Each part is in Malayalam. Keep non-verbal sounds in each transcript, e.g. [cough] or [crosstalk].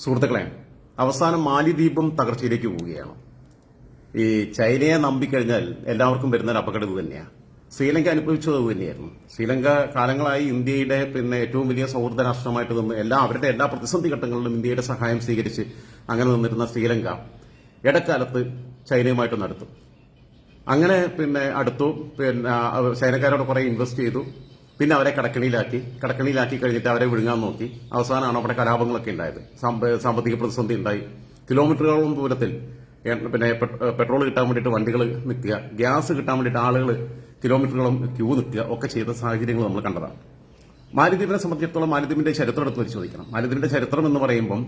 സുഹൃത്തുക്കളെ അവസാനം മാലിദ്വീപും തകർച്ചയിലേക്ക് പോവുകയാണ്. ഈ ചൈനയെ നമ്പിക്കഴിഞ്ഞാൽ എല്ലാവർക്കും വരുന്ന ഒരു അപകടം തന്നെയാണ് ശ്രീലങ്ക അനുഭവിച്ചത് തന്നെയായിരുന്നു. ശ്രീലങ്ക കാലങ്ങളായി ഇന്ത്യയുടെ പിന്നെ ഏറ്റവും വലിയ സൗഹൃദ രാഷ്ട്രമായിട്ട് നിന്ന് എല്ലാ അവരുടെ എല്ലാ പ്രതിസന്ധി ഘട്ടങ്ങളിലും ഇന്ത്യയുടെ സഹായം സ്വീകരിച്ച് അങ്ങനെ നിന്നിരുന്ന ശ്രീലങ്ക ഇടക്കാലത്ത് ചൈനയുമായിട്ട് നടത്തും. അങ്ങനെ പിന്നെ അടുത്തു പിന്നെ ചൈനക്കാരോട് കുറെ ഇൻവെസ്റ്റ് ചെയ്തു. പിന്നെ അവരെ കടക്കണിയിലാക്കി. കടക്കണിയിലാക്കി കഴിഞ്ഞിട്ട് അവരെ വിഴുങ്ങാൻ നോക്കി. അവസാനമാണ് അവിടെ കലാപങ്ങളൊക്കെ ഉണ്ടായത്. സാമ്പ- സാമ്പത്തിക പ്രതിസന്ധി ഉണ്ടായി. കിലോമീറ്ററുകളോളം ദൂരത്തിൽ പിന്നെ പെട്രോൾ കിട്ടാൻ വേണ്ടിയിട്ട് വണ്ടികൾ നിൽക്കുക. ഗ്യാസ് കിട്ടാൻ വേണ്ടിയിട്ട് ആളുകൾ കിലോമീറ്ററുകളും ക്യൂ നിൽക്കുക. ഒക്കെ ചെയ്ത സാഹചര്യങ്ങൾ നമ്മൾ കണ്ടതാണ്. മാലിദ്വീപിനെ സംബന്ധിച്ചിടത്തോളം മാലിദ്വീപിന്റെ ചരിത്രം എടുത്ത് പരിശോധിക്കണം. മാലിദ്വീപിന്റെ ചരിത്രം എന്ന് പറയുമ്പം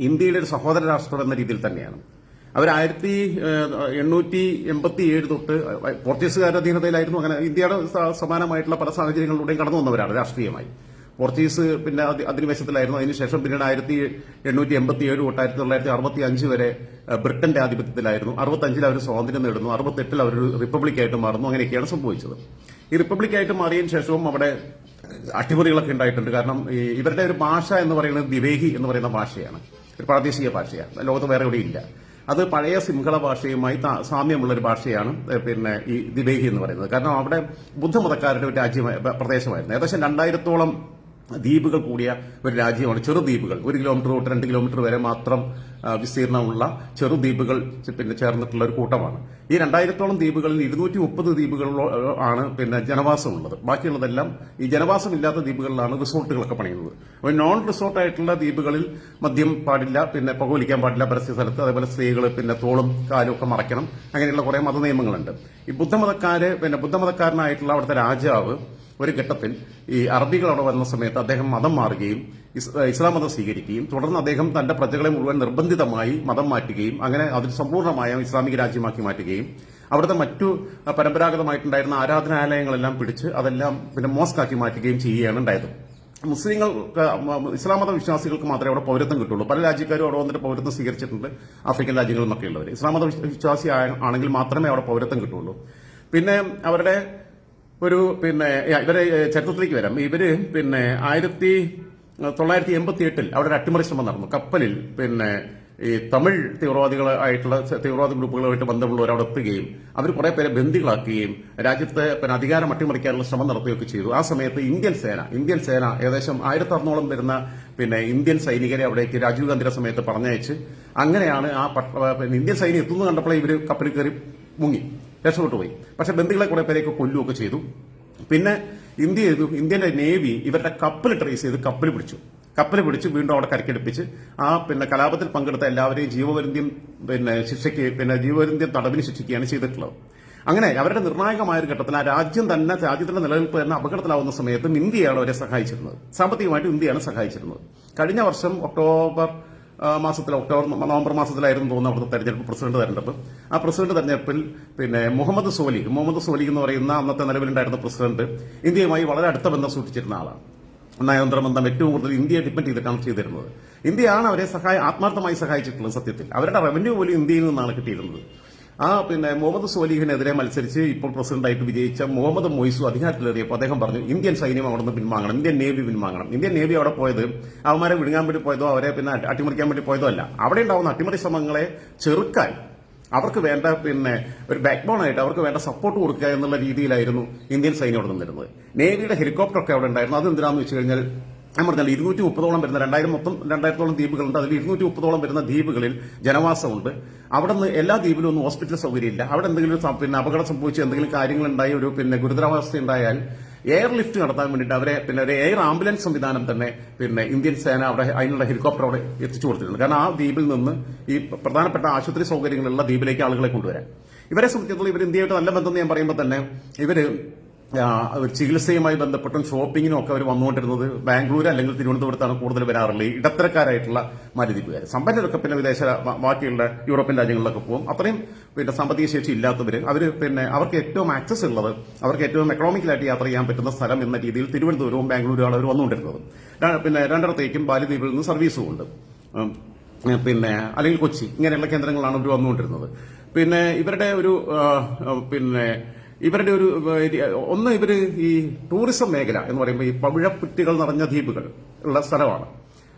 ഇന്ത്യയുടെ ഒരു സഹോദര രാഷ്ട്രം എന്ന രീതിയിൽ തന്നെയാണ്. അവർ ആയിരത്തി എണ്ണൂറ്റി എൺപത്തി ഏഴ് തൊട്ട് പോർച്ചുഗീസുകാരുടെ അധീനതയിലായിരുന്നു. അങ്ങനെ ഇന്ത്യയുടെ സമാനമായിട്ടുള്ള പല സാഹചര്യങ്ങളിലൂടെയും കടന്നു വന്നവരാണ് രാഷ്ട്രീയമായി. പോർച്ചുഗീസ് പിന്നെ അധി- അധിനിവേശത്തിലായിരുന്നു. അതിനുശേഷം പിന്നീട് ആയിരത്തി എണ്ണൂറ്റി എൺപത്തി ഏഴ് തൊട്ട് ആയിരത്തി തൊള്ളായിരത്തി അറുപത്തി അഞ്ച് വരെ ബ്രിട്ടന്റെ ആധിപത്യത്തിലായിരുന്നു. അറുപത്തഞ്ചിൽ അവർ സ്വാതന്ത്ര്യം നേടുന്നു. അറുപത്തെട്ടിൽ അവർ റിപ്പബ്ലിക്കായിട്ട് മാറുന്നു. അങ്ങനെയൊക്കെയാണ് സംഭവിച്ചത്. ഈ റിപ്പബ്ലിക്കായിട്ട് മാറിയതിനു ശേഷവും അവിടെ അട്ടിമറികളൊക്കെ ഉണ്ടായിട്ടുണ്ട്. കാരണം ഇവരുടെ ഒരു ഭാഷ എന്ന് പറയുന്നത് ദിവേഹി എന്ന് പറയുന്ന ഭാഷയാണ്. ഒരു പ്രാദേശിക ഭാഷയാണ്. ലോകത്ത് വേറെ എവിടെയില്ല അത് പഴയ സിംഹള ഭാഷയുമായി സാമ്യമുള്ള ഒരു ഭാഷയാണ് പിന്നെ ഈ ദിബേഹി എന്ന് പറയുന്നത്. കാരണം അവിടെ ബുദ്ധമതക്കാരുടെ ഒരു രാജ്യമായ പ്രദേശമായിരുന്നു. ഏകദേശം രണ്ടായിരത്തോളം ദ്വീപുകൾ കൂടിയ ഒരു രാജ്യമാണ് ചെറുദ്വീപുകൾ ഒരു കിലോമീറ്റർ തൊട്ട് രണ്ട് കിലോമീറ്റർ വരെ മാത്രം വിസ്തീർണമുള്ള ചെറുദ്വീപുകൾ പിന്നെ ചേർന്നിട്ടുള്ള ഒരു കൂട്ടമാണ്. ഈ രണ്ടായിരത്തോളം ദ്വീപുകളിൽ ഇരുന്നൂറ്റി മുപ്പത് ദ്വീപുകളിലോ ആണ് പിന്നെ ജനവാസമുള്ളത്. ബാക്കിയുള്ളതെല്ലാം ഈ ജനവാസമില്ലാത്ത ദ്വീപുകളിലാണ് റിസോർട്ടുകളൊക്കെ പണിയുന്നത്. അപ്പോൾ നോൺ റിസോർട്ടായിട്ടുള്ള ദ്വീപുകളിൽ മദ്യം പാടില്ല പിന്നെ പുകവലിക്കാൻ പാടില്ല പരസ്യ സ്ഥലത്ത്. അതേപോലെ സ്ത്രീകൾ പിന്നെ തോളും കാലും ഒക്കെ മറയ്ക്കണം. അങ്ങനെയുള്ള കുറെ മതനിയമങ്ങളുണ്ട്. ഈ ബുദ്ധമതക്കാര് പിന്നെ ബുദ്ധമതക്കാരനായിട്ടുള്ള അവിടുത്തെ രാജാവ് ഒരു ഘട്ടത്തിൽ ഈ അറബികൾ അവിടെ വന്ന സമയത്ത് അദ്ദേഹം മതം മാറുകയും ഇസ്- ഇസ്ലാം മതം സ്വീകരിക്കുകയും തുടർന്ന് അദ്ദേഹം തന്റെ പ്രജകളെ മുഴുവൻ നിർബന്ധിതമായി മതം മാറ്റുകയും അങ്ങനെ അതിൽ സമ്പൂർണമായ ഇസ്ലാമിക രാജ്യമാക്കി മാറ്റുകയും അവിടുത്തെ മറ്റു പരമ്പരാഗതമായിട്ടുണ്ടായിരുന്ന ആരാധനാലയങ്ങളെല്ലാം പിടിച്ച് അതെല്ലാം പിന്നെ മോസ്കാക്കി മാറ്റുകയും ചെയ്യുകയാണ് ഉണ്ടായത്. മുസ്ലിങ്ങൾ ഇസ്ലാം മത വിശ്വാസികൾക്ക് മാത്രമേ അവിടെ പൗരത്വം കിട്ടുള്ളൂ. പല രാജ്യക്കാരും അവിടെ വന്നിട്ട് പൗരത്വം സ്വീകരിച്ചിട്ടുണ്ട്. ആഫ്രിക്കൻ രാജ്യങ്ങളിൽ നിന്നൊക്കെ ഉള്ളവർ ഇസ്ലാം മത വിശ്വാസി ആണെങ്കിൽ മാത്രമേ അവിടെ പൗരത്വം കിട്ടുള്ളൂ. പിന്നെ അവരുടെ ഒരു പിന്നെ ഇവരെ ചരിത്രത്തിലേക്ക് വരാം. ഇവർ പിന്നെ ആയിരത്തി തൊള്ളായിരത്തി എൺപത്തി എട്ടിൽ അവിടെ ഒരു അട്ടിമറി ശ്രമം നടന്നു. കപ്പലിൽ പിന്നെ ഈ തമിഴ് തീവ്രവാദികളായിട്ടുള്ള തീവ്രവാദി ഗ്രൂപ്പുകളുമായിട്ട് ബന്ധമുള്ളവർ അവിടെ എത്തുകയും അവർ കുറെ പേരെ ബന്ദികളാക്കുകയും രാജ്യത്തെ പിന്നെ അധികാരം അട്ടിമറിക്കാനുള്ള ശ്രമം നടത്തുകയൊക്കെ ചെയ്തു. ആ സമയത്ത് ഇന്ത്യൻ സേന ഇന്ത്യൻ സേന ഏകദേശം ആയിരത്തി അറുന്നോളം വരുന്ന പിന്നെ ഇന്ത്യൻ സൈനികരെ അവിടേക്ക് രാജീവ് ഗാന്ധിയുടെ സമയത്ത് പറഞ്ഞയച്ച് അങ്ങനെയാണ് ആ പിന്നെ ഇന്ത്യൻ സൈന്യം എത്തുന്നത് കണ്ടപ്പോൾ ഇവർ കപ്പലിൽ കയറി മുങ്ങി. രക്ഷപ്പെട്ടു പോയി. പക്ഷെ ബന്ദികളെ കുറെ പേരെയൊക്കെ കൊല്ലുകയൊക്കെ ചെയ്തു. പിന്നെ ഇന്ത്യ ചെയ്തു? ഇന്ത്യന്റെ നേവി ഇവരുടെ കപ്പൽ ട്രേസ് ചെയ്ത് കപ്പൽ പിടിച്ചു. കപ്പൽ പിടിച്ച് വീണ്ടും അവിടെ കരക്കെടുപ്പിച്ച് ആ പിന്നെ കലാപത്തിൽ പങ്കെടുത്ത എല്ലാവരെയും ജീവപര്യന്തം പിന്നെ ശിക്ഷയ്ക്ക് പിന്നെ ജീവപര്യന്തം തടവിന് ശിക്ഷിക്കുകയാണ് ചെയ്തിട്ടുള്ളത്. അങ്ങനെ അവരുടെ നിർണായകമായ ഒരു ഘട്ടത്തിൽ ആ രാജ്യം തന്നെ രാജ്യത്തിന്റെ നിലനിൽപ്പ് തന്നെ അപകടത്തിലാവുന്ന സമയത്തും ഇന്ത്യയാണ് അവരെ സഹായിച്ചിരുന്നത്. സാമ്പത്തികമായിട്ട് ഇന്ത്യയാണ് സഹായിച്ചിരുന്നത്. കഴിഞ്ഞ വർഷം ഒക്ടോബർ മാസത്തിൽ ഒക്ടോബർ നവംബർ മാസത്തിലായിരുന്നു തോന്നുന്നു അവിടുത്തെ തെരഞ്ഞെടുപ്പ് പ്രസിഡന്റ് തെരഞ്ഞെടുപ്പ്. ആ പ്രസിഡന്റ് തെരഞ്ഞെടുപ്പിൽ പിന്നെ മുഹമ്മദ് സോലി മുഹമ്മദ് സോലി എന്ന് പറയുന്ന അന്നത്തെ നിലവിലുണ്ടായിരുന്ന പ്രസിഡന്റ് ഇന്ത്യയുമായി വളരെ അടുത്ത ബന്ധം സൂക്ഷിച്ചിരുന്ന ആളാണ്. നയതന്ത്ര ബന്ധം ഏറ്റവും കൂടുതൽ ഇന്ത്യയെ ഡിപ്പെൻഡ് ചെയ്തിട്ടാണ് ചെയ്തിരുന്നത്. ഇന്ത്യയാണ് അവരെ സഹായ ആത്മാർത്ഥമായി സഹായിച്ചിട്ടുള്ളത് സത്യത്തിൽ. അവരുടെ റവന്യൂ പോലും ഇന്ത്യയിൽ നിന്നാണ് കിട്ടിയിരുന്നത്. ആ പിന്നെ മുഹമ്മദ് സോലിഹിനെതിരെ മത്സരിച്ച് ഇപ്പോൾ പ്രസിഡന്റായിട്ട് വിജയിച്ച മുഹമ്മദ് മൊയ്സു അധികാരത്തിലേറിയപ്പോൾ അദ്ദേഹം പറഞ്ഞു ഇന്ത്യൻ സൈന്യം അവിടെ നിന്ന് പിൻവാങ്ങണം ഇന്ത്യൻ നേവി പിൻവാങ്ങണം. ഇന്ത്യൻ നേവി അവിടെ പോയത് അവന്മാരെ വിഴുങ്ങാൻ വേണ്ടി പോയതോ അവരെ പിന്നെ അട്ടി- അട്ടിമറിക്കാൻ വേണ്ടി പോയതോ അല്ല. അവിടെ ഉണ്ടാവുന്ന അട്ടിമറി ശ്രമങ്ങളെ ചെറുക്കാൻ അവർക്ക് വേണ്ട പിന്നെ ഒരു ബാക്ക്ബോൺ ആയിട്ട് അവർക്ക് വേണ്ട സപ്പോർട്ട് കൊടുക്കുക എന്നുള്ള രീതിയിലായിരുന്നു ഇന്ത്യൻ സൈന്യം അവിടെ നിന്നിരുന്നത്. നേവിയുടെ ഹെലികോപ്റ്റർ ഒക്കെ അവിടെ ഉണ്ടായിരുന്നു. അത് എന്തിനാന്ന് വെച്ച് കഴിഞ്ഞാൽ ഞാൻ പറഞ്ഞാൽ ഇരുന്നൂറ്റി മുപ്പതോളം വരുന്ന രണ്ടായിരം മൊത്തം രണ്ടായിരത്തോളം ദ്വീപുകളുണ്ട്. അതിൽ ഇരുന്നൂറ്റി മുപ്പതോളം വരുന്ന ദ്വീപുകളിൽ ജനവാസമുണ്ട്. അവിടെ നിന്ന് എല്ലാ ദ്വീപിലും ഒന്നും ഹോസ്പിറ്റൽ സൗകര്യമില്ല. അവിടെ എന്തെങ്കിലും പിന്നെ അപകടം സംഭവിച്ച് എന്തെങ്കിലും കാര്യങ്ങൾ ഉണ്ടായി ഒരു പിന്നെ ഗുരുതരാവസ്ഥ ഉണ്ടായാൽ എയർ ലിഫ്റ്റ് നടത്താൻ വേണ്ടിയിട്ട് അവരെ പിന്നെ ഒരു എയർ ആംബുലൻസ് സംവിധാനം തന്നെ പിന്നെ ഇന്ത്യൻ സേന അവിടെ അതിനുള്ള ഹെലികോപ്റ്റർ അവിടെ എത്തിച്ചു കൊടുത്തിട്ടുണ്ട്. കാരണം ആ ദ്വീപിൽ നിന്ന് ഈ പ്രധാനപ്പെട്ട ആശുപത്രി സൗകര്യങ്ങളുള്ള ദ്വീപിലേക്ക് ആളുകളെ കൊണ്ടുവരാൻ. ഇവരെ സംബന്ധിച്ചിടത്തോളം ഇവർ ഇന്ത്യയായിട്ട് നല്ല ബന്ധം എന്ന് ഞാൻ പറയുമ്പോൾ തന്നെ ഇവർ ചികിത്സയുമായി ബന്ധപ്പെട്ടും ഷോപ്പിങ്ങിനും ഒക്കെ അവർ വന്നുകൊണ്ടിരുന്നത് ബാംഗ്ലൂർ അല്ലെങ്കിൽ തിരുവനന്തപുരത്താണ് കൂടുതൽ വരാറുള്ളത്. ഇടത്തരക്കാരായിട്ടുള്ള മരുതിപ്പുകാർ സമ്പന്നരൊക്കെ പിന്നെ വിദേശ ബാക്കിയുള്ള യൂറോപ്യൻ രാജ്യങ്ങളിലൊക്കെ പോകും. അത്രയും പിന്നെ സാമ്പത്തിക ശേഷി ഇല്ലാത്തവർ അവർ പിന്നെ അവർക്ക് ഏറ്റവും ആക്സസ് ഉള്ളത് അവർക്ക് ഏറ്റവും എക്കണോമിക്കലായിട്ട് യാത്ര ചെയ്യാൻ പറ്റുന്ന സ്ഥലം എന്ന രീതിയിൽ തിരുവനന്തപുരവും ബാംഗ്ലൂരുമാണ് അവർ വന്നുകൊണ്ടിരുന്നത്. പിന്നെ രണ്ടിടത്തേക്കും ബാലിദ്വീപിൽ നിന്ന് സർവീസും ഉണ്ട്. പിന്നെ അല്ലെങ്കിൽ കൊച്ചി ഇങ്ങനെയുള്ള കേന്ദ്രങ്ങളാണ് ഇവർ വന്നുകൊണ്ടിരുന്നത്. പിന്നെ ഇവരുടെ ഒരു പിന്നെ ഇവരുടെ ഒരു ഒന്ന് ഇവർ ഈ ടൂറിസം മേഖല എന്ന് പറയുമ്പോൾ ഈ പവിഴപ്പുറ്റുകൾ നിറഞ്ഞ ദ്വീപുകൾ ഉള്ള സ്ഥലമാണ്.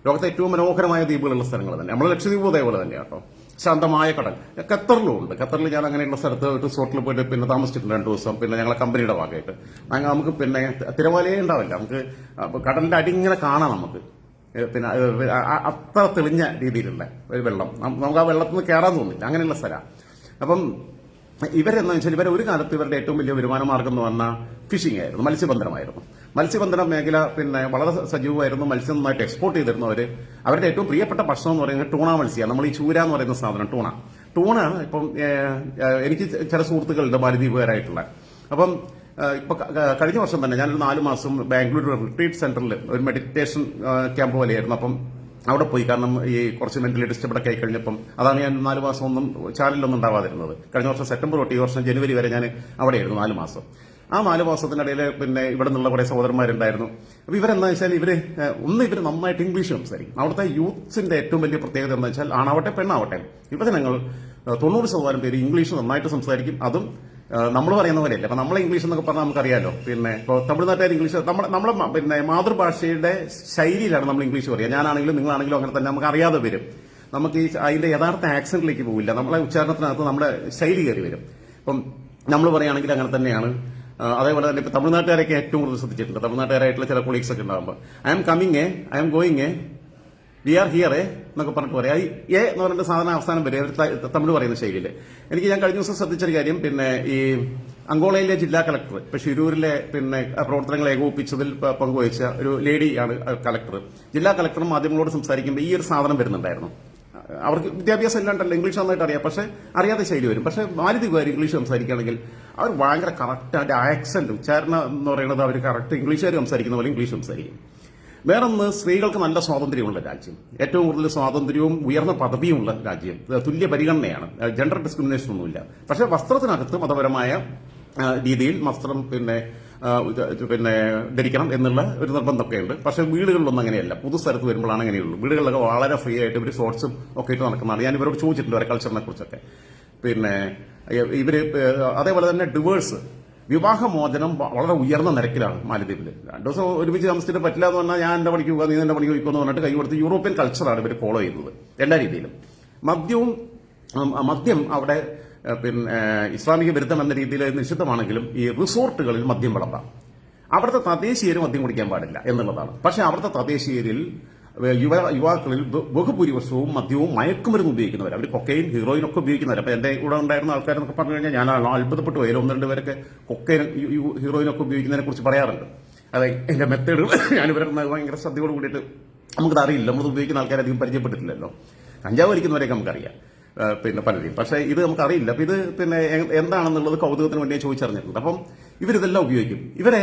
ലോകത്തെ ഏറ്റവും മനോഹരമായ ദ്വീപുകളുള്ള സ്ഥലങ്ങൾ തന്നെ. നമ്മൾ ലക്ഷദ്വീപ് അതേപോലെ തന്നെ കേട്ടോ. ശാന്തമായ കടൽ. ഖത്തറിലും ഉണ്ട് ഖത്തറിൽ ഞാൻ അങ്ങനെയുള്ള സ്ഥലത്ത് റിസോർട്ടിൽ പോയിട്ട് പിന്നെ താമസിച്ചിട്ടുണ്ട് രണ്ടു ദിവസം. പിന്നെ ഞങ്ങളെ കമ്പനിയുടെ ഭാഗമായിട്ട്. അങ്ങ് നമുക്ക് പിന്നെ തിരമാലയേ ഉണ്ടാവില്ല. നമുക്ക് കടലിന്റെ അടി ഇങ്ങനെ കാണാം നമുക്ക്. പിന്നെ അത്ര തെളിഞ്ഞ രീതിയിലുള്ള ഒരു വെള്ളം. നമുക്ക് ആ വെള്ളത്തിൽ നിന്ന് കയറാൻ തോന്നില്ല. അങ്ങനെയുള്ള സ്ഥലമാണ് അപ്പം ഇവരെന്ന് വെച്ചാൽ ഇവരെ ഒരു കാലത്ത് ഇവരുടെ ഏറ്റവും വലിയ വരുമാന മാർഗം എന്ന് പറഞ്ഞാൽ ഫിഷിംഗ് ആയിരുന്നു മത്സ്യബന്ധനമായിരുന്നു. മത്സ്യബന്ധന മേഖല പിന്നെ വളരെ സജീവമായിരുന്നു മത്സ്യം നന്നായിട്ട് എക്സ്പോർട്ട് ചെയ്തിരുന്നവർ അവർ അവരുടെ ഏറ്റവും പ്രിയപ്പെട്ട ഭക്ഷണം എന്ന് പറയുന്നത് ടൂണ മത്സ്യമാണ് നമ്മൾ ഈ ചൂര എന്ന് പറയുന്ന സാധനം ടൂണ. ടൂണ ഇപ്പം എനിക്ക് ചില സുഹൃത്തുക്കളുണ്ട് മാലിദ്വീപുകാരായിട്ടുള്ള. അപ്പം ഇപ്പൊ കഴിഞ്ഞ വർഷം തന്നെ ഞാനൊരു നാല് മാസം ബാംഗ്ലൂർ റിട്രീറ്റ് സെന്ററിൽ ഒരു മെഡിറ്റേഷൻ ക്യാമ്പ് പോലെയായിരുന്നു. അപ്പം അവിടെ പോയി. കാരണം ഈ കുറച്ച് മെന്റലി ഡിസ്റ്റർബ് ഒക്കെ ആയി കഴിഞ്ഞപ്പം അതാണ് ഞാൻ നാല് മാസം ഒന്നും ചാനലിലൊന്നും ഉണ്ടാവാതിരുന്നത്. കഴിഞ്ഞ വർഷം സെപ്റ്റംബർ തൊട്ട് ഈ വർഷം ജനുവരി വരെ ഞാൻ അവിടെയായിരുന്നു നാല് മാസം. ആ നാല് മാസത്തിനിടയിൽ പിന്നെ ഇവിടെ നിന്നുള്ള കുറെ സഹോദരന്മാരുണ്ടായിരുന്നു. അപ്പൊ ഇവരെന്താ വെച്ചാൽ ഇവർ ഒന്ന് ഇവർ നന്നായിട്ട് ഇംഗ്ലീഷ് സംസാരിക്കും. അവിടുത്തെ യൂത്ത്സിന്റെ ഏറ്റവും വലിയ പ്രത്യേകത എന്താ വെച്ചാൽ ആണാവട്ടെ പെണ്ണാവട്ടെ. യുവജനങ്ങൾ തൊണ്ണൂറ് ശതമാനം പേര് ഇംഗ്ലീഷ് നന്നായിട്ട് സംസാരിക്കും. അതും നമ്മൾ പറയുന്ന പോലെയല്ല. അപ്പൊ നമ്മളെ ഇംഗ്ലീഷ് എന്നൊക്കെ പറഞ്ഞാൽ നമുക്കറിയാലോ. പിന്നെ ഇപ്പോൾ തമിഴ്നാട്ടുകാർ ഇംഗ്ലീഷ് നമ്മുടെ നമ്മളെ പിന്നെ മാതൃഭാഷയുടെ ശൈലിയിലാണ് നമ്മൾ ഇംഗ്ലീഷ് പറയുക. ഞാനാണെങ്കിലും നിങ്ങളാണെങ്കിലും അങ്ങനെ തന്നെ നമുക്ക് അറിയാതെ വരും. നമുക്ക് ഈ അതിന്റെ യഥാർത്ഥ ആക്സന്റിലേക്ക് പോവില്ല. നമ്മളെ ഉച്ചാരണത്തിനകത്ത് നമ്മുടെ ശൈലി കയറി വരും. ഇപ്പം നമ്മൾ പറയുകയാണെങ്കിൽ അങ്ങനെ തന്നെയാണ്. അതേപോലെ തന്നെ ഇപ്പൊ തമിഴ്നാട്ടുകാരൊക്കെ ഏറ്റവും കൂടുതൽ ശ്രദ്ധിച്ചിട്ടുണ്ട്. തമിഴ്നാട്ടുകാരായിട്ടുള്ള ചില കൊളീഗ്സ് ഒക്കെ ഉണ്ടാകുമ്പോൾ I'm coming A I'm going A we are here A എന്നൊക്കെ പറഞ്ഞിട്ട് പറയാം. എ എന്ന് പറഞ്ഞിട്ട് സാധാരണ അവസാനം വരെ തമിഴ് പറയുന്ന ശൈലിയിൽ എനിക്ക് ഞാൻ കഴിഞ്ഞ ദിവസം ശ്രദ്ധിച്ചൊരു കാര്യം പിന്നെ ഈ അങ്കോളയിലെ ജില്ലാ കളക്ടർ ഇപ്പൊ ഷിരൂരിലെ പിന്നെ പ്രവർത്തനങ്ങൾ ഏകോപിപ്പിച്ചതിൽ പങ്കുവച്ച ഒരു ലേഡിയാണ് കളക്ടർ. ജില്ലാ കളക്ടർ മാധ്യമങ്ങളോട് സംസാരിക്കുമ്പോൾ ഈ ഒരു സാധനം വരുന്നുണ്ടായിരുന്നു. അവർക്ക് വിദ്യാഭ്യാസം ഇല്ലാണ്ടല്ല ഇംഗ്ലീഷ് നന്നായിട്ട് അറിയാം. പക്ഷെ അറിയാത്ത ശൈലി വരും. പക്ഷെ മാലിദ്വീപുകാർ ഇംഗ്ലീഷ് സംസാരിക്കുകയാണെങ്കിൽ അവർ ഭയങ്കര കറക്റ്റ് അതിന്റെ ആക്സെന്റ് ഉച്ചാരണം എന്ന് പറയുന്നത് അവർ കറക്റ്റ് ഇംഗ്ലീഷുകാർ സംസാരിക്കുന്ന പോലെ ഇംഗ്ലീഷ് സംസാരിക്കും. വേറൊന്ന് സ്ത്രീകൾക്ക് നല്ല സ്വാതന്ത്ര്യമുള്ള രാജ്യം. ഏറ്റവും കൂടുതൽ സ്വാതന്ത്ര്യവും ഉയർന്ന പദവിയുമുള്ള രാജ്യം. തുല്യ പരിഗണനയാണ്. ജെൻഡർ ഡിസ്ക്രിമിനേഷൻ ഒന്നുമില്ല. പക്ഷെ വസ്ത്രത്തിനകത്ത് മതപരമായ രീതിയിൽ വസ്ത്രം പിന്നെ പിന്നെ ധരിക്കണം എന്നുള്ള ഒരു നിർബന്ധമൊക്കെ ഉണ്ട് പക്ഷെ വീടുകളിലൊന്നും അങ്ങനെയല്ല. പൊതു സ്ഥലത്ത് വരുമ്പോഴാണ് അങ്ങനെയുള്ളൂ. വീടുകളിലൊക്കെ വളരെ ഫ്രീ ആയിട്ട് ഇവർ ഷോർട്സും ഒക്കെ ഇട്ട് നടക്കുന്നതാണ്. ഞാൻ ഇവരോട് ചോദിച്ചിട്ടുണ്ട് അവരെ കൾച്ചറിനെ കുറിച്ചൊക്കെ. പിന്നെ ഇവർ അതേപോലെ തന്നെ ഡിവേഴ്സ് വിവാഹമോചനം വളരെ ഉയർന്ന നിരക്കിലാണ് മാലദ്വീപിൽ രണ്ടു ദിവസം ഒരുമിച്ച് താമസിച്ചിട്ട് പറ്റില്ല എന്ന് പറഞ്ഞാൽ ഞാൻ എന്റെ പണിക്ക് പോകാം നീ എന്റെ പണിക്ക് പോയിക്കോ എന്ന് പറഞ്ഞിട്ട് കൈ കൊടുത്ത് യൂറോപ്യൻ കൾച്ചറാണ് ഇവർ ഫോളോ ചെയ്യുന്നത് എല്ലാ രീതിയിലും. മദ്യവും മദ്യം അവിടെ പിന്നെ ഇസ്ലാമിക വിരുദ്ധം എന്ന രീതിയിൽ നിഷിദ്ധമാണെങ്കിലും ഈ റിസോർട്ടുകളിൽ മദ്യം വിളമ്പാം. അവിടുത്തെ തദ്ദേശീയരും മദ്യം കുടിക്കാൻ പാടില്ല എന്നുള്ളതാണ്. പക്ഷെ അവിടുത്തെ തദ്ദേശീയരിൽ യുവ യുവാക്കളിൽ ബഹുഭൂരിപക്ഷവും മദ്യവും മയക്കുമരുന്ന് ഉപയോഗിക്കുന്നവർ. അവർ കൊക്കൈൻ ഹീറോയിൻ ഒക്കെ ഉപയോഗിക്കുന്നവർ അപ്പൊ എന്റെ കൂടെ ഉണ്ടായിരുന്ന ആൾക്കാരെന്നൊക്കെ പറഞ്ഞു കഴിഞ്ഞാൽ ഞാൻ അത്ഭുതപ്പെട്ടു പോയാലും ഒന്ന് രണ്ട് പേരൊക്കെ കൊക്കൈൻ ഹീറോയിൻ ഒക്കെ ഉപയോഗിക്കുന്നതിനെ കുറിച്ച് പറയാറുണ്ട്. അതെ എന്റെ മെത്തേഡ് [laughs] ഞാൻ ഇവരെ ഭയങ്കര ശ്രദ്ധയോട് കൂടിയിട്ട് നമുക്കത് അറിയില്ല. നമ്മൾ ഉപയോഗിക്കുന്ന ആൾക്കാരെ അധികം പരിചയപ്പെട്ടിട്ടില്ലല്ലോ. കഞ്ചാവ് വലിക്കുന്നവരെയൊക്കെ നമുക്കറിയാം. പിന്നെ പലരെയും. പക്ഷേ ഇത് നമുക്കറിയില്ല. അപ്പം ഇത് പിന്നെ എന്താണെന്നുള്ളത് കൗതുകത്തിന് വേണ്ടി ചോദിച്ചറിഞ്ഞിട്ടുണ്ട് അപ്പം ഇവരിതെല്ലാം ഉപയോഗിക്കും. ഇവരെ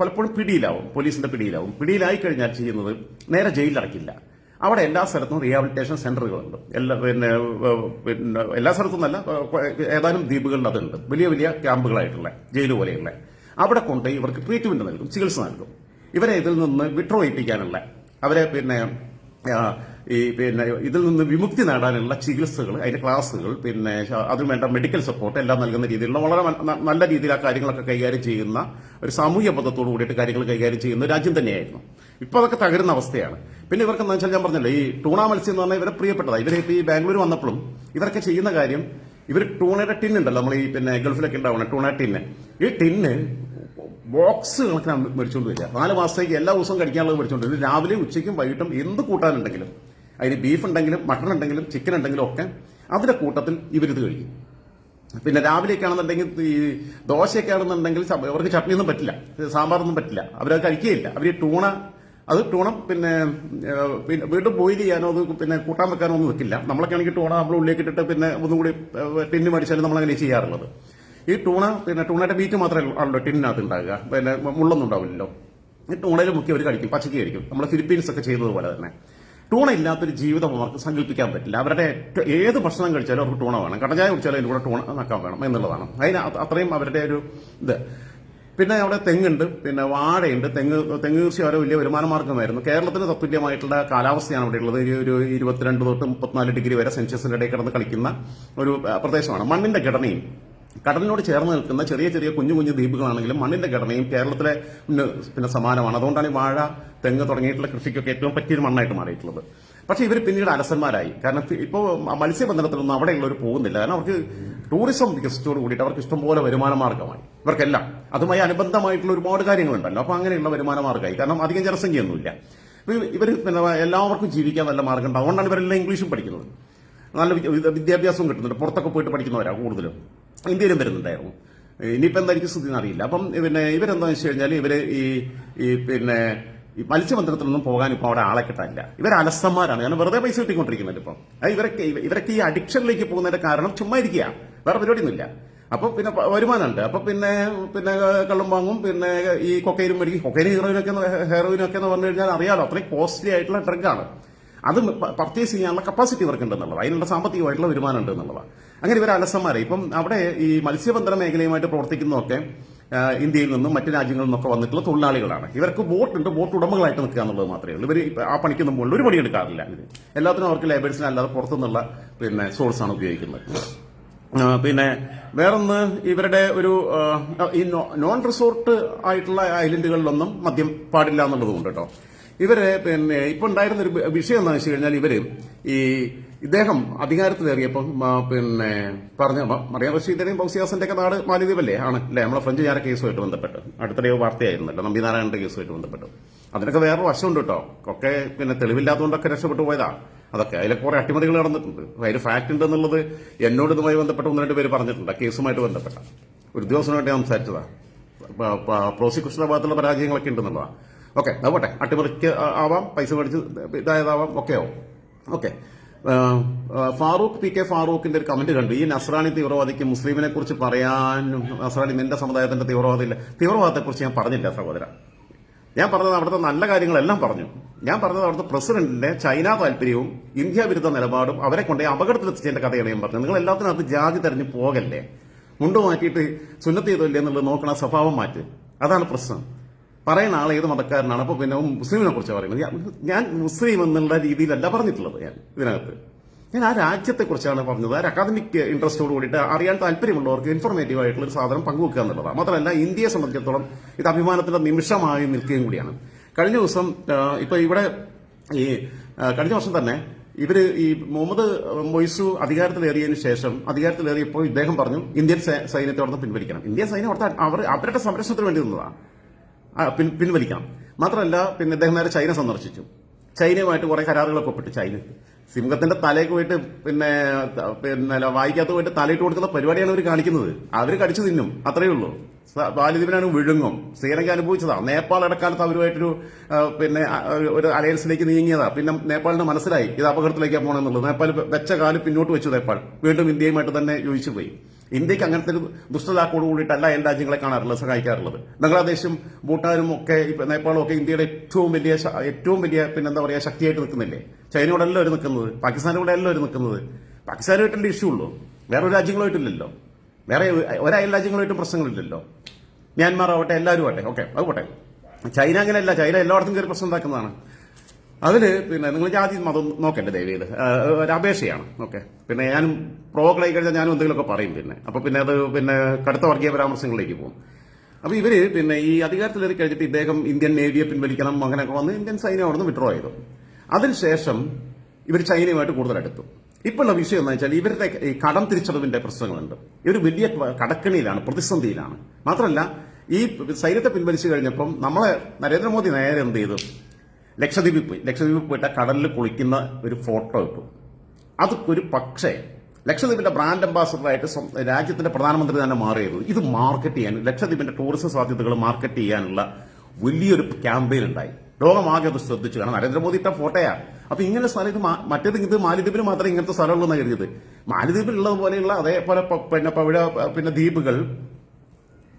പലപ്പോഴും പിടിയിലാവും. പോലീസിന്റെ പിടിയിലാവും. പിടിയിലായി കഴിഞ്ഞാൽ ചെയ്യുന്നത് നേരെ ജയിലിലടക്കില്ല അവിടെ എല്ലാ സ്ഥലത്തും റീഹാബിലിറ്റേഷൻ സെന്ററുകളുണ്ട് എല്ലാ പിന്നെ പിന്നെ എല്ലാ സ്ഥലത്തും നല്ല ഏതാനും ദ്വീപുകളിൽ അതുണ്ട് വലിയ വലിയ ക്യാമ്പുകളായിട്ടുള്ള ജയിൽ പോലെയുള്ള. അവിടെ കൊണ്ട് ഇവർക്ക് ട്രീറ്റ്മെന്റ് നൽകും ചികിത്സ നൽകും. ഇവരെ ഇതിൽ നിന്ന് വിട്രോ ചെയ്യിപ്പിക്കാനുള്ള. അവരെ പിന്നെ ഈ പിന്നെ ഇതിൽ നിന്ന് വിമുക്തി നേടാനുള്ള ചികിത്സകൾ അതിന്റെ ക്ലാസ്സുകൾ പിന്നെ ശ- അതിന് വേണ്ട മെഡിക്കൽ സപ്പോർട്ട് എല്ലാം നൽകുന്ന രീതിയിലുള്ള വളരെ നല്ല രീതിയിൽ ആ കാര്യങ്ങളൊക്കെ കൈകാര്യം ചെയ്യുന്ന ഒരു സാമൂഹ്യ ബന്ധത്തോടു കൂടിയിട്ട് കാര്യങ്ങൾ കൈകാര്യം ചെയ്യുന്ന രാജ്യം തന്നെയായിരുന്നു. ഇപ്പൊ അതൊക്കെ തകരുന്ന അവസ്ഥയാണ്. പിന്നെ ഇവർക്ക് എന്താ വെച്ചാൽ ഞാൻ പറഞ്ഞല്ലോ ഈ ടൂണ മത്സ്യം എന്ന് പറഞ്ഞാൽ ഇവരെ പ്രിയപ്പെട്ടതാണ് ഇവരെ ഈ ബാംഗ്ലൂർ വന്നപ്പോഴും ഇവരൊക്കെ ചെയ്യുന്ന കാര്യം ഇവർ ടൂണയുടെ ടിൻ ഉണ്ടല്ലോ നമ്മൾ ഈ പിന്നെ ഗൾഫിലൊക്കെ ഉണ്ടാവണം ടൂണ ടിന്ന്. ഈ ടിന്ന് ബോക്സ് കണക്കിനാണ് മേടിച്ചുകൊണ്ട് വരിക. നാല് മാസത്തേക്ക് എല്ലാ ദിവസവും കഴിക്കാനുള്ളത് മേടിച്ചുകൊണ്ട് വരും. രാവിലെയും ഉച്ചയ്ക്കും വൈകിട്ടും എന്ത് കൂട്ടാനുണ്ടെങ്കിലും അതിന് ബീഫ് ഉണ്ടെങ്കിലും മട്ടൺ ഉണ്ടെങ്കിലും ചിക്കൻ ഉണ്ടെങ്കിലും ഒക്കെ അതിന്റെ കൂട്ടത്തിൽ ഇവരിത് കഴിക്കും. പിന്നെ രാവിലെയൊക്കെ ആണെന്നുണ്ടെങ്കിൽ ഈ ദോശയൊക്കെ ആണെന്നുണ്ടെങ്കിൽ അവർക്ക് ചട്നിയൊന്നും പറ്റില്ല. സാമ്പാറൊന്നും പറ്റില്ല. അവരത് കഴിക്കുകയില്ല. അവർ ടൂണ അത് ടൂണ പിന്നെ പിന്നെ വീണ്ടും ബോയിൽ ചെയ്യാനോ അത് പിന്നെ കൂട്ടാൻ വെക്കാനോ ഒന്നും വെക്കില്ല. നമ്മളൊക്കെ ആണെങ്കിൽ ടൂണ നമ്മൾ ഉള്ളിലേക്ക് ഇട്ടിട്ട് പിന്നെ ഒന്നും കൂടി ടിന്ന് മേടിച്ചാലും നമ്മൾ അങ്ങനെ ചെയ്യാറുള്ളത്. ഈ ടൂണ പിന്നെ ടൂണയുടെ ബീറ്റ് മാത്രമേ ഉള്ളൂ ടിന്നിനകത്ത് ഉണ്ടാകുക പിന്നെ മുള്ളൊന്നും ഉണ്ടാവില്ലല്ലോ. ഈ ടൂണയിൽ മുക്കി അവർ കഴിക്കും. പച്ചക്ക് കഴിക്കും. നമ്മൾ ഫിലിപ്പീൻസ് ഒക്കെ ചെയ്തതുപോലെ തന്നെ. ടൂണ ഇല്ലാത്തൊരു ജീവിതം അവർക്ക് സങ്കല്പിക്കാൻ പറ്റില്ല. അവരുടെ ഏത് ഭക്ഷണം കഴിച്ചാലും അവർക്ക് ടൂണ വേണം. കടഞ്ഞായ കുടിച്ചാലും അതിന്റെ കൂടെ ടൂണ നക്കാൻ വേണം എന്നുള്ളതാണ്. അതിന് അത്രയും അവരുടെ ഒരു ഇത്. പിന്നെ അവിടെ തെങ്ങുണ്ട്. പിന്നെ വാഴയുണ്ട്. തെങ്ങ് തെങ്ങ് കൃഷി അവരെ വലിയ വരുമാന മാർഗമായിരുന്നു കേരളത്തിന് തത്തുല്യമായിട്ടുള്ള കാലാവസ്ഥയാണ് അവിടെ ഉള്ളത്. ഒരു- ഇരുപത്തിരണ്ട് തൊട്ട് മുപ്പത്തിനാല് ഡിഗ്രി വരെ സെൻഷ്യസിന്റെ ഇടയിൽ കിടന്ന് കളിക്കുന്ന ഒരു പ്രദേശമാണ്. മണ്ണിന്റെ ഘടനയും കടലിനോട് ചേർന്ന് നിൽക്കുന്ന ചെറിയ ചെറിയ കുഞ്ഞു കുഞ്ഞു ദ്വീപുകളാണെങ്കിലും മണ്ണിന്റെ ഘടനയും കേരളത്തിലെ പിന്നെ സമാനമാണ്. അതുകൊണ്ടാണ് ഈ വാഴ തെങ്ങ് തുടങ്ങിയിട്ടുള്ള കൃഷിക്കൊക്കെ ഏറ്റവും പറ്റിയൊരു മണ്ണായിട്ട് മാറിയിട്ടുള്ളത്. പക്ഷേ ഇവർ പിന്നീട് അലസന്മാരായി. കാരണം ഇപ്പോൾ മത്സ്യബന്ധനത്തിനൊന്നും അവിടെയുള്ളവർ പോകുന്നില്ല. കാരണം അവർക്ക് ടൂറിസം വികസിച്ചോട് കൂടിയിട്ട് അവർക്ക് ഇഷ്ടംപോലെ വരുമാന മാർഗമായി ഇവർക്കെല്ലാം അതുമായി അനുബന്ധമായിട്ടുള്ള ഒരുപാട് കാര്യങ്ങളുണ്ടല്ലോ. അപ്പോൾ അങ്ങനെയുള്ള വരുമാന മാർഗമായി കാരണം അധികം ജനസംഖ്യയൊന്നുമില്ല. ഇവർ പിന്നെ എല്ലാവർക്കും ജീവിക്കാൻ നല്ല മാർഗം ഉണ്ട് അതുകൊണ്ടാണ് ഇവരെല്ലാം ഇംഗ്ലീഷും പഠിക്കുന്നത്. നല്ല വിദ്യാഭ്യാസം വിദ്യാഭ്യാസവും കിട്ടുന്നുണ്ട്. പുറത്തൊക്കെ പോയിട്ട് പഠിക്കുന്നവരാണ് കൂടുതലും. ഇന്ത്യയിലും വരുന്നുണ്ടായിരുന്നു. ഇനിയിപ്പോൾ എന്തായിരിക്കും സ്ഥിതി എന്നറിയില്ല. അപ്പം പിന്നെ ഇവരെന്താണെന്ന് വെച്ച് കഴിഞ്ഞാൽ ഇവർ ഈ പിന്നെ ഈ മത്സ്യബന്ധനത്തിനൊന്നും പോകാൻ ഇപ്പോൾ അവിടെ ആളെ കിട്ടാനില്ല. ഇവർ അലസന്മാരാണ്. കാരണം വെറുതെ പൈസ കിട്ടിക്കൊണ്ടിരിക്കുന്നത് ഇപ്പം. ഇവരൊക്കെ ഇവരൊക്കെ ഈ അഡിക്ഷനിലേക്ക് പോകുന്നതിന്റെ കാരണം ചുമ്മാ ഇരിക്കുക വേറെ പരിപാടിയൊന്നുമില്ല. അപ്പൊ പിന്നെ വരുമാനമുണ്ട്. അപ്പൊ പിന്നെ പിന്നെ കള്ളും വാങ്ങും. പിന്നെ ഈ കൊക്കൈനും മേടിക്കും. കൊക്കൈനും ഹീറോയിനൊക്കെ ഹെറോയിനൊക്കെ എന്ന് പറഞ്ഞു കഴിഞ്ഞാൽ അറിയാലോ അത്രയും കോസ്റ്റ്ലി ആയിട്ടുള്ള ഡ്രഗാണ് അത് പർച്ചേസ് ചെയ്യാനുള്ള കപ്പാസിറ്റി ഇവർക്ക് ഉണ്ടെന്നുള്ളത് അതിനുള്ള സാമ്പത്തികമായിട്ടുള്ള വരുമാനം ഉണ്ട് എന്നുള്ളതാണ്. അങ്ങനെ ഇവർ അലസന്മാരെ ഇപ്പം അവിടെ ഈ മത്സ്യബന്ധന മേഖലയുമായിട്ട് പ്രവർത്തിക്കുന്നതൊക്കെ ഇന്ത്യയിൽ നിന്നും മറ്റു രാജ്യങ്ങളിൽ നിന്നൊക്കെ വന്നിട്ടുള്ള തൊഴിലാളികളാണ്. ഇവർക്ക് ബോട്ടുണ്ട് ബോട്ട് ഉടമകളായിട്ട് നിൽക്കുക എന്നുള്ളത് മാത്രമേ ഉള്ളൂ. ഇവർ ആ പണിക്കൊന്നും മുകളിൽ ഒരു പണി എടുക്കാറില്ല. ഇതിന് എല്ലാത്തിനും അവർക്ക് ലേബേഴ്സിനെ അല്ലാതെ പുറത്തുനിന്നുള്ള പിന്നെ സോഴ്സാണ് ഉപയോഗിക്കുന്നത്. പിന്നെ വേറൊന്ന് ഇവരുടെ ഒരു ഈ നോൺ റിസോർട്ട് ആയിട്ടുള്ള ഐലൻഡുകളിലൊന്നും മദ്യം പാടില്ല എന്നുള്ളതുകൊണ്ട് കേട്ടോ ഇവർ പിന്നെ ഇപ്പൊ ഉണ്ടായിരുന്ന ഒരു വിഷയം എന്താണെന്ന് വെച്ച് കഴിഞ്ഞാൽ ഇവർ ഈ ഇദ്ദേഹം അധികാരത്തിലേറിയപ്പം ആ, പിന്നെ പറഞ്ഞ മറിയാം റഷീദിന്റെയും ബൗസിയാസിന്റെ ഒക്കെ നാട് മാലിദ്വീപല്ലേ? ആണ് അല്ലേ? നമ്മളെ ഫ്രഞ്ച് ചാര കേസുമായിട്ട് ബന്ധപ്പെട്ട്. അടുത്തിടെയോ വാർത്തയായിരുന്നല്ലോ നമ്പിനാരായണന്റെ കേസുമായിട്ട് ബന്ധപ്പെട്ടു. അതിനൊക്കെ വേറെ വശമുണ്ട് കേട്ടോ. ഒക്കെ പിന്നെ തെളിവില്ലാത്തതുകൊണ്ടൊക്കെ രക്ഷപ്പെട്ടു പോയതാ. അതൊക്കെ അതിലെ കുറെ അട്ടിമറികൾ നടന്നിട്ടുണ്ട്. അതിൽ ഫാക്ട് ഉണ്ട് എന്നുള്ളത് എന്നോട് ഇതുമായി ബന്ധപ്പെട്ട് ഒന്ന് രണ്ട് പേര് പറഞ്ഞിട്ടുണ്ട്. കേസുമായിട്ട് ബന്ധപ്പെട്ട. ഒരു ദിവസമായിട്ട് സംസാരിച്ചതാ. പ്രോസിക്യൂഷന്റെ ഭാഗത്തുള്ള പരാജയങ്ങളൊക്കെ ഉണ്ടെന്നുള്ളതാ. ഓക്കെ അതോട്ടെ അട്ടിമറിക്ക് ആവാം. പൈസ മേടിച്ച് ഇതായതാവാം. ഒക്കെ ആവും. ഓക്കെ. ഫാറൂഖ് പി കെ ഫാറൂഖിന്റെ ഒരു കമന്റ് കണ്ടു. ഈ നസ്രാണി തീവ്രവാദിക്ക് മുസ്ലിമിനെ കുറിച്ച് പറയാൻ നസ്രാണി നിന്റെ സമുദായത്തിന്റെ തീവ്രവാദമില്ല. തീവ്രവാദത്തെ കുറിച്ച് ഞാൻ പറഞ്ഞില്ല സഹോദര. ഞാൻ പറഞ്ഞത് അവിടുത്തെ നല്ല കാര്യങ്ങളെല്ലാം പറഞ്ഞു. ഞാൻ പറഞ്ഞത് അവിടുത്തെ പ്രസിഡന്റിന്റെ ചൈന താല്പര്യവും ഇന്ത്യ വിരുദ്ധ നിലപാടും അവരെ കൊണ്ട് അപകടത്തിലെത്തിച്ചതിന്റെ കഥയാണ് ഞാൻ പറഞ്ഞത്. നിങ്ങൾ എല്ലാത്തിനകത്ത് ജാതി തെരഞ്ഞു പോകല്ലേ? മുണ്ട് മാറ്റിയിട്ട് സുന്നത്ത് ചെയ്തല്ലേ എന്നുള്ളത് നോക്കണ സ്വഭാവം മാറ്റ്. അതാണ് പ്രശ്നം. പറയുന്ന ആൾ ഏത് മതക്കാരനാണ്? അപ്പൊ പിന്നെ മുസ്ലിമിനെ കുറിച്ച് പറയുന്നത്. ഞാൻ- മുസ്ലിം എന്നുള്ള രീതിയിലല്ല പറഞ്ഞിട്ടുള്ളത് ഞാൻ ഇതിനകത്ത്. ഞാൻ ആ രാജ്യത്തെ കുറിച്ചാണ് പറഞ്ഞത്. ആ അക്കാദമിക് ഇൻട്രസ്റ്റോട് കൂടിയിട്ട് അറിയാൻ താല്പര്യമുള്ളവർക്ക് ഇൻഫോർമേറ്റീവ് ആയിട്ടുള്ള ഒരു സാധനം പങ്കുവെക്കുക എന്നുള്ളതാണ് മാത്രമല്ല ഇന്ത്യയെ സംബന്ധിച്ചിടത്തോളം ഇത് അഭിമാനത്തിന്റെ നിമിഷമായി നിൽക്കുകയും കൂടിയാണ്. കഴിഞ്ഞ ദിവസം ഇപ്പൊ ഇവിടെ ഈ കഴിഞ്ഞ വർഷം തന്നെ ഇവർ ഈ മുഹമ്മദ് മൊയ്സു അധികാരത്തിലേറിയതിനു ശേഷം അധികാരത്തിലേറിയപ്പോൾ ഇദ്ദേഹം പറഞ്ഞു ഇന്ത്യൻ സൈന്യത്തെ അവിടെ പിൻവലിക്കണം. ഇന്ത്യൻ സൈന്യം അവർ അവരുടെ സംരക്ഷണത്തിന് വേണ്ടി നിന്നതാണ് പിൻവലിക്കണം മാത്രമല്ല പിന്നെ അദ്ദേഹം നേരെ ചൈന സന്ദർശിച്ചു. ചൈനയുമായിട്ട് കുറെ കരാറുകളൊക്കെ ഒപ്പിട്ട് ചൈന. സിംഹത്തിന്റെ തലയ്ക്ക് പോയിട്ട് പിന്നെ പിന്നെ വായിക്കാത്ത പോയിട്ട് തലയിട്ട് കൊടുക്കുന്ന പരിപാടിയാണ് അവർ കാണിക്കുന്നത്. അവർ കടിച്ചു തിന്നും. അത്രയേ ഉള്ളൂ. ബാലിദ്വീപിനാണ് വിഴുങ്ങും. ശ്രീലങ്ക അനുഭവിച്ചതാ. നേപ്പാൾ ഇടക്കാലത്ത് അവരുമായിട്ടൊരു പിന്നെ ഒരു അലയൻസിലേക്ക് നീങ്ങിയതാ. പിന്നെ നേപ്പാളിന് മനസ്സിലായി. ഇത് അപകടത്തിലേക്കാണ് പോകണമെന്നുള്ളത് നേപ്പാൾ വെച്ച കാൽ പിന്നോട്ട് വെച്ചു നേപ്പാൾ. വീണ്ടും ഇന്ത്യയുമായിട്ട് തന്നെ യോജിച്ചു പോയി ഇന്ത്യയ്ക്ക് അങ്ങനത്തെ ഒരു ദുഷ്ടതാക്കോട് കൂടിയിട്ടല്ല അയൽ രാജ്യങ്ങളെ കാണാറുള്ളത് സഹായിക്കാറുള്ളത്. ബംഗ്ലാദേശും ഭൂട്ടാനും ഒക്കെ ഇപ്പൊ നേപ്പാളും ഒക്കെ ഇന്ത്യയുടെ ഏറ്റവും വലിയ ഏറ്റവും വലിയ പിന്നെ എന്താ പറയുക ശക്തിയായിട്ട് നിൽക്കുന്നില്ലേ? ചൈനയോടല്ല അവർ നിൽക്കുന്നത് പാകിസ്ഥാനോടെ അല്ല അവർ നിൽക്കുന്നത്. പാകിസ്ഥാനുമായിട്ടല്ലേ ഇഷ്യൂ ഉള്ളൂ. വേറെ ഒരു രാജ്യങ്ങളുമായിട്ടില്ലല്ലോ വേറെ ഒരയൽ രാജ്യങ്ങളുമായിട്ടും പ്രശ്നങ്ങളില്ലല്ലോ. മ്യാൻമാർ ആവട്ടെ എല്ലാവരും ആവട്ടെ ഓക്കെ അത് പോട്ടെ. ചൈന അങ്ങനെയല്ല ചൈന എല്ലായിടത്തും കയറി പ്രശ്നം ഉണ്ടാക്കുന്നതാണ്. അതിൽ പിന്നെ നിങ്ങൾ ജാതി മതം നോക്കല്ലേ ദയവേത്. ഒരു അപേക്ഷയാണ്. ഓക്കെ. പിന്നെ ഞാനും പ്രോക്കളായി കഴിഞ്ഞാൽ ഞാനും എന്തെങ്കിലുമൊക്കെ പറയും പിന്നെ. അപ്പൊ പിന്നെ അത് പിന്നെ കടുത്ത വർഗീയ പരാമർശങ്ങളിലേക്ക് പോകും. അപ്പൊ ഇവർ പിന്നെ ഈ അധികാരത്തിലേറി കഴിഞ്ഞിട്ട് ഇദ്ദേഹം ഇന്ത്യൻ നേവിയെ പിൻവലിക്കണം അങ്ങനെയൊക്കെ വന്ന് ഇന്ത്യൻ സൈന്യം അവിടെ നിന്ന് വിഡ്രോ ചെയ്തു. അതിനുശേഷം ഇവർ ചൈനയുമായിട്ട് കൂടുതൽ അടുത്തു. ഇപ്പോഴുള്ള വിഷയം എന്ന് വെച്ചാൽ ഇവരുടെ ഈ കടം തിരിച്ചടവിന്റെ പ്രശ്നങ്ങളുണ്ട്. ഇവർ വലിയ കടക്കണിയിലാണ് പ്രതിസന്ധിയിലാണ്. മാത്രമല്ല ഈ സൈന്യത്തെ പിൻവലിച്ചു കഴിഞ്ഞപ്പം നമ്മളെ നരേന്ദ്രമോദി നേരെ എന്ത് ചെയ്തു? ലക്ഷദ്വീപിൽ പോയി. ലക്ഷദ്വീപിൽ പോയിട്ട് കടലിൽ കുളിക്കുന്ന ഒരു ഫോട്ടോ ഇട്ടു. അത് ഒരു പക്ഷേ ലക്ഷദ്വീപിന്റെ ബ്രാൻഡ് അംബാസഡറായിട്ട് രാജ്യത്തിന്റെ പ്രധാനമന്ത്രി തന്നെ മാറിയത്. ഇത് മാർക്കറ്റ് ചെയ്യാൻ ലക്ഷദ്വീപിന്റെ ടൂറിസം സാധ്യതകൾ മാർക്കറ്റ് ചെയ്യാനുള്ള വലിയൊരു ക്യാമ്പയിൻ ഉണ്ടായി. ലോകമാകെ അത് ശ്രദ്ധിച്ചു കാരണം നരേന്ദ്രമോദി ഇട്ട ഫോട്ടോയാണ് അപ്പൊ ഇങ്ങനെ സ്ഥലം ഇത് മറ്റേത് ഇത് മാലിദ്വീപിൽ മാത്രമേ ഇങ്ങനത്തെ സ്ഥലമുള്ളൂ എന്ന് കരുതിയത്. മാലിദ്വീപിൽ പോലെയുള്ള അതേപോലെ പിന്നെ പവിഴ പിന്നെ ദ്വീപുകൾ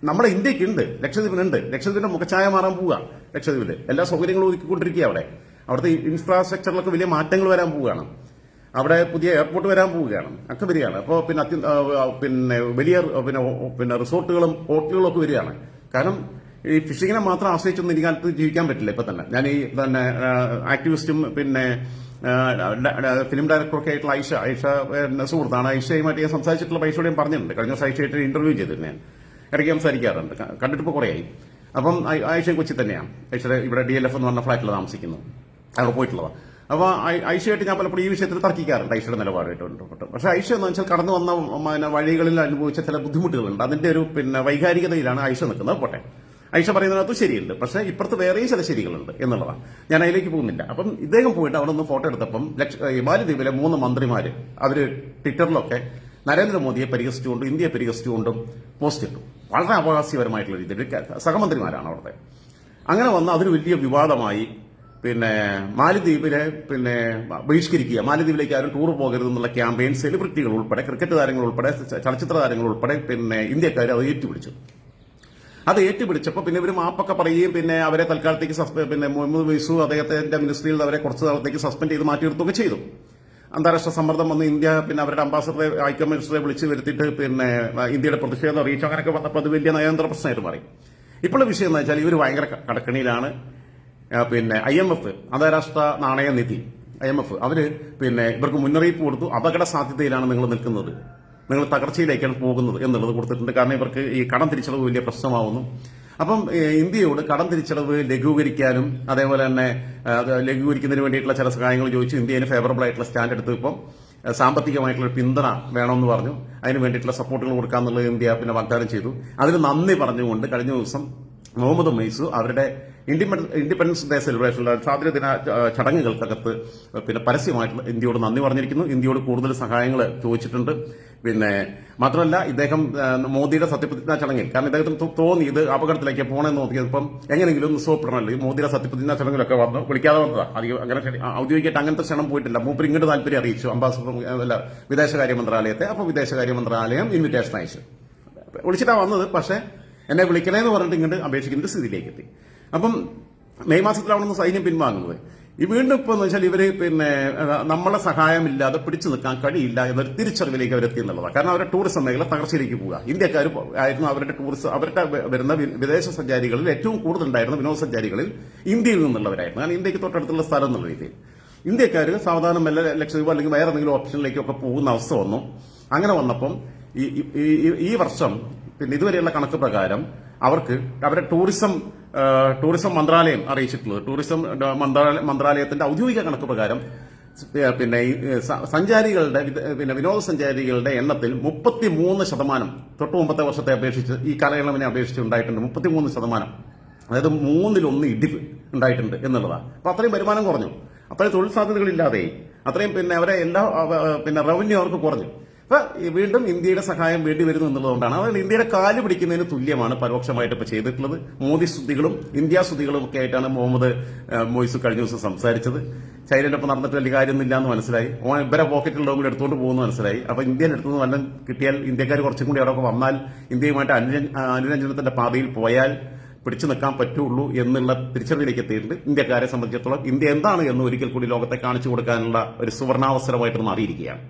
നമ്മുടെ ഇന്ത്യക്കുണ്ട് ലക്ഷദ്വീപിനുണ്ട്. ലക്ഷദ്വീപിന്റെ മുഖച്ഛായ മാറാൻ പോവുക. ലക്ഷദ്വീപിൽ എല്ലാ സൗകര്യങ്ങളും ഒരുക്കിക്കൊണ്ടിരിക്കുക അവിടെ. അവിടുത്തെ ഇൻഫ്രാസ്ട്രക്ചറിലൊക്കെ വലിയ മാറ്റങ്ങൾ വരാൻ പോവുകയാണ്. അവിടെ പുതിയ എയർപോർട്ട് വരാൻ പോവുകയാണ്. ഒക്കെ വരികയാണ്. അപ്പോൾ പിന്നെ അത്യ പിന്നെ വലിയ പിന്നെ പിന്നെ റിസോർട്ടുകളും ഹോട്ടലുകളും ഒക്കെ വരികയാണ്. കാരണം ഈ ഫിഷിങ്ങിനെ മാത്രം ആശ്രയിച്ചൊന്നും ഈ കാലത്ത് ജീവിക്കാൻ പറ്റില്ല ഇപ്പൊ തന്നെ. ഞാൻ ഈ തന്നെ ആക്ടിവിസ്റ്റും പിന്നെ ഫിലിം ഡയറക്ടറൊക്കെ ആയിട്ടുള്ള ഐഷ ഐഷ സുഹൃത്താണ്. ഐഷയുമായിട്ട് ഞാൻ സംസാരിച്ചിട്ടുള്ള പൈസയോടെയും പറഞ്ഞിട്ടുണ്ട്. കഴിഞ്ഞ ദിവസം ഐഷയായിട്ട് ഇന്റർവ്യൂ ചെയ്തിരുന്നു ഞാൻ. ഇടയ്ക്ക് സംസാരിക്കാറുണ്ട്. കണ്ടിട്ടിപ്പോൾ കുറേയായി. അപ്പം ഐഷ കൊച്ചി തന്നെയാണ്. ഐഷ ഇവിടെ ഡി എൽ എഫ് എന്ന് പറഞ്ഞ ഫ്ലാറ്റിൽ താമസിക്കുന്നു അവിടെ പോയിട്ടുള്ളതാണ് അപ്പോൾ ഐഷയായിട്ട് ഞാൻ പലപ്പോഴും ഈ വിഷയത്തിൽ തർക്കിക്കാറുണ്ട്. ഐഷയുടെ നിലപാടായിട്ട് പക്ഷേ ഐഷ എന്ന് വെച്ചാൽ കടന്നു വന്ന പിന്നെ വഴികളിൽ അനുഭവിച്ച ചില ബുദ്ധിമുട്ടുകളുണ്ട്. അതിന്റെ ഒരു പിന്നെ വൈകാരികതയിലാണ് ഐഷ നിൽക്കുന്നത്. പോട്ടെ. ഐഷ പറയുന്നതിനകത്ത് ശരിയുണ്ട്. പക്ഷേ ഇപ്പുറത്ത് വേറെയും ചില ശരികളുണ്ട് എന്നുള്ളതാണ് ഞാൻ അതിലേക്ക് പോകുന്നില്ല. അപ്പം ഇദ്ദേഹം പോയിട്ട് അവിടെ നിന്ന് ഫോട്ടോ എടുത്തപ്പം ഈ മൂന്ന് മന്ത്രിമാർ അവർ ട്വിറ്ററിലൊക്കെ നരേന്ദ്രമോദിയെ പരിഹസിച്ചുകൊണ്ടും ഇന്ത്യയെ പരിഹസിച്ചുകൊണ്ടും പോസ്റ്റ് ഇട്ടു. വളരെ അപകാസ്യപരമായിട്ടുള്ള രീതിയിൽ. സഹമന്ത്രിമാരാണ് അവിടുത്തെ. അങ്ങനെ വന്ന് അതൊരു വലിയ വിവാദമായി പിന്നെ മാലിദ്വീപിലെ പിന്നെ ബഹിഷ്കരിക്കുക. മാലിദ്വീപിലേക്ക് ആരും ടൂർ പോകരുതെന്നുള്ള ക്യാമ്പയിൻ സെലിബ്രിറ്റികൾ ഉൾപ്പെടെ ക്രിക്കറ്റ് താരങ്ങൾ ഉൾപ്പെടെ ചലച്ചിത്ര താരങ്ങൾ ഉൾപ്പെടെ പിന്നെ ഇന്ത്യക്കാർ അത് ഏറ്റുപിടിച്ചു. അത് ഏറ്റുപിടിച്ചപ്പോൾ പിന്നെ ഇവർ മാപ്പൊക്കെ പറയുകയും പിന്നെ അവരെ തൽക്കാലത്തേക്ക് സസ്പെൻഡ് പിന്നെ മുഹമ്മദ് വൈസു അദ്ദേഹത്തിന്റെ മിനിസ്ട്രിയിൽ അവരെ കുറച്ച് നാളത്തേക്ക് സസ്പെൻഡ് ചെയ്ത് മാറ്റിയെടുത്തുകയൊക്കെ ചെയ്തു. അന്താരാഷ്ട്ര സമ്മർദ്ദം വന്ന് ഇന്ത്യ പിന്നെ അവരുടെ അംബാസഡറെ ഹൈക്കമ്മീഷണറെ വിളിച്ച് വരുത്തിയിട്ട് പിന്നെ ഇന്ത്യയുടെ പ്രതിഷേധം അറിയിച്ചു. അങ്ങനെയൊക്കെ വന്നപ്പോൾ അത് വലിയ നയതന്ത്ര പ്രശ്നമായിട്ട് മാറി. ഇപ്പോഴുള്ള വിഷയം എന്ന് വെച്ചാൽ ഇവർ ഭയങ്കര കടക്കണിയിലാണ്. പിന്നെ ഐ എം എഫ് അന്താരാഷ്ട്ര നാണയ നിധി ഐ എം എഫ് അവർ പിന്നെ ഇവർക്ക് മുന്നറിയിപ്പ് കൊടുത്തു. അപകട സാധ്യതയിലാണ് നിങ്ങൾ നിൽക്കുന്നത്. നിങ്ങൾ തകർച്ചയിലേക്കാണ് പോകുന്നത് എന്നുള്ളത് കൊടുത്തിട്ടുണ്ട്. കാരണം ഇവർക്ക് ഈ കടം തിരിച്ചടവ് വലിയ പ്രശ്നമാവുന്നു. അപ്പം ഇന്ത്യയോട് കടം തിരിച്ചടവ് ലഘൂകരിക്കാനും അതേപോലെ തന്നെ ലഘൂകരിക്കുന്നതിന് വേണ്ടിയിട്ടുള്ള ചില സഹായങ്ങൾ ചോദിച്ചു ഇന്ത്യയിൽ ഫേവറബിൾ ആയിട്ടുള്ള സ്റ്റാൻഡ് എടുത്ത് ഇപ്പം സാമ്പത്തികമായിട്ടുള്ള പിന്തുണ വേണമെന്ന് പറഞ്ഞു. അതിന് വേണ്ടിയിട്ടുള്ള സപ്പോർട്ടുകൾ കൊടുക്കാമെന്നുള്ളത് ഇന്ത്യ പിന്നെ വാഗ്ദാനം ചെയ്തു. അതിന് നന്ദി പറഞ്ഞുകൊണ്ട് കഴിഞ്ഞ ദിവസം മുഹമ്മദ് മൈസു അവരുടെ ഇൻഡിപെൻഡൻസ് ഡേ സെലിബ്രേഷനിലെ സ്വാതന്ത്ര്യദിന ദിന ചടങ്ങുകൾക്കകത്ത് പിന്നെ പരസ്യമായിട്ടുള്ള ഇന്ത്യയോട് നന്ദി പറഞ്ഞിരിക്കുന്നു. ഇന്ത്യയോട് കൂടുതൽ സഹായങ്ങൾ ചോദിച്ചിട്ടുണ്ട്. പിന്നെ മാത്രമല്ല ഇദ്ദേഹം മോദിയുടെ സത്യപ്രതിജ്ഞാ ചടങ്ങിൽ കാരണം ഇദ്ദേഹത്തിന് തോന്നി ഇത് അപകടത്തിലേക്ക് പോകണമെന്ന് നോക്കിയത് എങ്ങനെയെങ്കിലും ഒന്ന് ഈ മോദിയുടെ സത്യപ്രതിജ്ഞാ ചടങ്ങിലൊക്കെ വന്നു വിളിക്കാതെ വന്നതാ. അധികം അങ്ങനെ ഔദ്യോഗികമായിട്ട് അങ്ങനത്തെ ക്ഷണം പോയിട്ടില്ല. മൂപ്പർ ഇങ്ങോട്ട് താല്പര്യം അറിയിച്ചു. അംബാസഡർ അല്ല വിദേശകാര്യ മന്ത്രാലയത്തെ അപ്പോൾ വിദേശകാര്യ മന്ത്രാലയം ഇൻവിറ്റേഷൻ അയച്ചു. വിളിച്ചിട്ടാണ് വന്നത്. പക്ഷേ എന്നെ വിളിക്കണേന്ന് പറഞ്ഞിട്ട് ഇങ്ങോട്ട് അപേക്ഷിക്കുന്ന സ്ഥിതിയിലേക്ക് എത്തി അപ്പം മെയ് മാസത്തിലാണ് സൈന്യം പിൻവാങ്ങുന്നത്. ഈ വീണ്ടും ഇപ്പൊ എന്ന് വെച്ചാൽ ഇവർ പിന്നെ നമ്മളെ സഹായമില്ലാതെ പിടിച്ചു നിൽക്കാൻ കഴിയില്ല എന്നൊരു തിരിച്ചറിവിലേക്ക് അവരെത്തി എന്നുള്ളതാണ്. കാരണം അവരുടെ ടൂറിസം മേഖല തകർച്ചയിലേക്ക് പോവുക. ഇന്ത്യക്കാർ ആയിരുന്നു അവരുടെ ടൂറിസം അവരുടെ വരുന്ന വിദേശ സഞ്ചാരികളിൽ ഏറ്റവും കൂടുതൽ കൂടുതലുണ്ടായിരുന്ന വിനോദസഞ്ചാരികളിൽ ഇന്ത്യയിൽ നിന്നുള്ളവരായിരുന്നു. കാരണം ഇന്ത്യയ്ക്ക് തൊട്ടടുത്തുള്ള സ്ഥലം എന്നുള്ള രീതിയിൽ. ഇന്ത്യക്കാർ സാവധാനം മെല്ലെ ലക്ഷദ്വീപ് അല്ലെങ്കിൽ വേറെ എന്തെങ്കിലും ഓപ്ഷനിലേക്കൊക്കെ പോകുന്ന അവസ്ഥ വന്നു. അങ്ങനെ വന്നപ്പം ഈ ഈ- വർഷം പിന്നെ ഇതുവരെയുള്ള കണക്ക് പ്രകാരം അവർക്ക് അവരുടെ ടൂറിസം ടൂറിസം മന്ത്രാലയം അറിയിച്ചിട്ടുള്ളത്. ടൂറിസം മന്ത്രാലയ മന്ത്രാലയത്തിന്റെ ഔദ്യോഗിക കണക്ക് പ്രകാരം പിന്നെ സഞ്ചാരികളുടെ പിന്നെ വിനോദസഞ്ചാരികളുടെ എണ്ണത്തിൽ മുപ്പത്തി മൂന്ന് ശതമാനം തൊട്ട് മുമ്പത്തെ വർഷത്തെ അപേക്ഷിച്ച് ഈ കാലയളവിനെ അപേക്ഷിച്ച് ഉണ്ടായിട്ടുണ്ട് മുപ്പത്തി മൂന്ന് ശതമാനം. അതായത് മൂന്നിലൊന്ന് ഇടിവ് ഉണ്ടായിട്ടുണ്ട് എന്നുള്ളതാണ്. അപ്പൊ അത്രയും വരുമാനം കുറഞ്ഞു. അത്രയും തൊഴിൽ സാധ്യതകളില്ലാതെ അത്രയും പിന്നെ അവരെ എല്ലാ പിന്നെ റവന്യൂ അവർക്ക് കുറഞ്ഞു. അപ്പൊ വീണ്ടും ഇന്ത്യയുടെ സഹായം വേണ്ടി വരുന്നു എന്നുള്ളതുകൊണ്ടാണ്. അതായത് ഇന്ത്യയുടെ കാൽ പിടിക്കുന്നതിന് തുല്യമാണ് പരോക്ഷമായിട്ട് ഇപ്പൊ ചെയ്തിട്ടുള്ളത്. മോദി സ്തുതികളും ഇന്ത്യ സ്തുതികളും ഒക്കെ ആയിട്ടാണ് മുഹമ്മദ് മൊയ്സ് കഴിഞ്ഞ ദിവസം സംസാരിച്ചത്. ചൈനയുടെ ഒപ്പം നടന്നിട്ട് വലിയ കാര്യമൊന്നുമില്ല എന്ന് മനസ്സിലായി. ഓൻ ഇവരെ പോക്കറ്റിലുള്ളതും കൂടി എടുത്തുകൊണ്ട് പോകുന്നു മനസ്സിലായി. അപ്പൊ ഇന്ത്യൻ എടുത്തുനിന്ന് വല്ലതും കിട്ടിയാൽ ഇന്ത്യക്കാർ കുറച്ചും കൂടി അവിടെ വന്നാൽ ഇന്ത്യയുമായിട്ട് അനുരഞ്ജനത്തിന്റെ പാതയിൽ പോയാൽ പിടിച്ചു നിൽക്കാൻ പറ്റുള്ളൂ എന്നുള്ള തിരിച്ചറിവിലേക്ക് എത്തിയിട്ടുണ്ട്. ഇന്ത്യക്കാരെ സംബന്ധിച്ചിടത്തോളം ഇന്ത്യ എന്താണ് എന്ന് ഒരിക്കൽ കൂടി ലോകത്തെ കാണിച്ചു കൊടുക്കാനുള്ള ഒരു സുവർണാവസരമായിട്ട് മാറിയിരിക്കുകയാണ്.